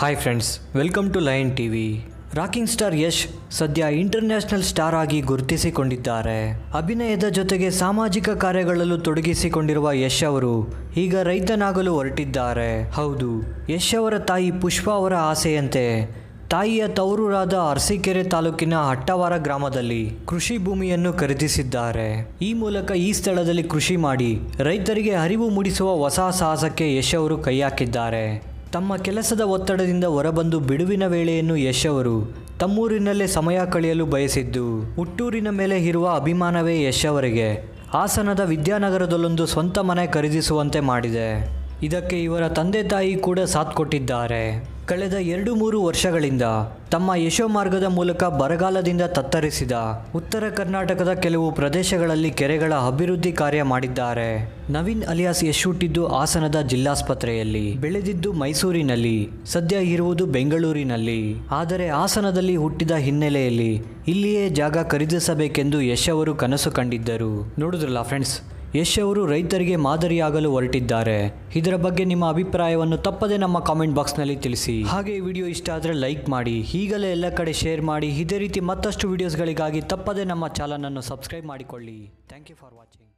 Hi friends welcome to lion T V rocking star Yash ಸದ್ಯ international star ಆಗಿ ಗುರುತಿಸಿಕೊಂಡಿದ್ದಾರೆ. ಅಭಿನಯದ ಜೊತೆಗೆ ಸಾಮಾಜಿಕ ಕಾರ್ಯಗಳಲ್ಲೂ ತೊಡಗಿಸಿಕೊಂಡಿರುವ ಯಶ್ ಅವರು ಈಗ ರೈತನಾಗಲು ಹೊರಟಿದ್ದಾರೆ. ಹೌದು ಯಶ್ ಅವರ ತಾಯಿ ಪುಷ್ಪ ಅವರ ಆಸೆಯಂತೆ ತಾಯಿಯ ತವರೂರಾದ ಅರಸೀಕೆರೆ ತಾಲೂಕಿನ ಹಟ್ಟವಾರ ಗ್ರಾಮದಲ್ಲಿ ಕೃಷಿ ಭೂಮಿಯನ್ನು ಖರೀದಿಸಿದ್ದಾರೆ. ಈ ಮೂಲಕ ಈ ಸ್ಥಳದಲ್ಲಿ ಕೃಷಿ ಮಾಡಿ ರೈತರಿಗೆ ಅರಿವು ಮೂಡಿಸುವ ಹೊಸ ಸಾಹಸಕ್ಕೆ ಯಶ್ ಅವರು ಕೈ ಹಾಕಿದ್ದಾರೆ. ತಮ್ಮ ಕೆಲಸದ ಒತ್ತಡದಿಂದ ಹೊರಬಂದು ಬಿಡುವಿನ ವೇಳೆಯನ್ನು ಯಶ್ ಅವರು ತಮ್ಮೂರಿನಲ್ಲೇ ಸಮಯ ಕಳೆಯಲು ಬಯಸಿದ್ದು, ಹುಟ್ಟೂರಿನ ಮೇಲೆ ಇರುವ ಅಭಿಮಾನವೇ ಯಶ್ ಅವರಿಗೆ ಹಾಸನದ ವಿದ್ಯಾನಗರದಲ್ಲೊಂದು ಸ್ವಂತ ಮನೆ ಖರೀದಿಸುವಂತೆ ಮಾಡಿದೆ. ಇದಕ್ಕೆ ಇವರ ತಂದೆ ತಾಯಿ ಕೂಡ ಸಾಥ್ ಕೊಟ್ಟಿದ್ದಾರೆ. ಕಳೆದ ಎರಡು ಮೂರು ವರ್ಷಗಳಿಂದ ತಮ್ಮ ಯಶೋ ಮಾರ್ಗದ ಮೂಲಕ ಬರಗಾಲದಿಂದ ತತ್ತರಿಸಿದ ಉತ್ತರ ಕರ್ನಾಟಕದ ಕೆಲವು ಪ್ರದೇಶಗಳಲ್ಲಿ ಕೆರೆಗಳ ಅಭಿವೃದ್ಧಿ ಕಾರ್ಯ ಮಾಡಿದ್ದಾರೆ. ನವೀನ್ ಅಲಿಯಾಸ್ ಯಶ್ ಹುಟ್ಟಿದ್ದು ಹಾಸನದ ಜಿಲ್ಲಾಸ್ಪತ್ರೆಯಲ್ಲಿ. ಬೆಳೆದಿದ್ದು ಮೈಸೂರಿನಲ್ಲಿ, ಸದ್ಯ ಇರುವುದು ಬೆಂಗಳೂರಿನಲ್ಲಿ. ಆದರೆ ಹಾಸನದಲ್ಲಿ ಹುಟ್ಟಿದ ಹಿನ್ನೆಲೆಯಲ್ಲಿ ಇಲ್ಲಿಯೇ ಜಾಗ ಖರೀದಿಸಬೇಕೆಂದು ಯಶ್ ಅವರು ಕನಸು ಕಂಡಿದ್ದರು. ನೋಡಿದ್ರಲ್ಲ ಫ್ರೆಂಡ್ಸ್ ಯಶ್ ಅವರು ರೈತರಿಗೆ ಮಾದರಿಯಾಗಲು ಹೊರಟಿದ್ದಾರೆ. ಇದರ ಬಗ್ಗೆ ನಿಮ್ಮ ಅಭಿಪ್ರಾಯವನ್ನು ತಪ್ಪದೆ ನಮ್ಮ ಕಾಮೆಂಟ್ ಬಾಕ್ಸ್ನಲ್ಲಿ ತಿಳಿಸಿ. ಹಾಗೆ ಈ ವಿಡಿಯೋ ಇಷ್ಟ ಆದರೆ ಲೈಕ್ ಮಾಡಿ. ಈಗಲೇ ಎಲ್ಲ ಕಡೆ ಶೇರ್ ಮಾಡಿ. ಇದೇ ರೀತಿ ಮತ್ತಷ್ಟು ವಿಡಿಯೋಸ್ಗಳಿಗಾಗಿ ತಪ್ಪದೆ ನಮ್ಮ ಚಾನಲನ್ನು ಸಬ್ಸ್ಕ್ರೈಬ್ ಮಾಡಿಕೊಳ್ಳಿ. Thank you for watching.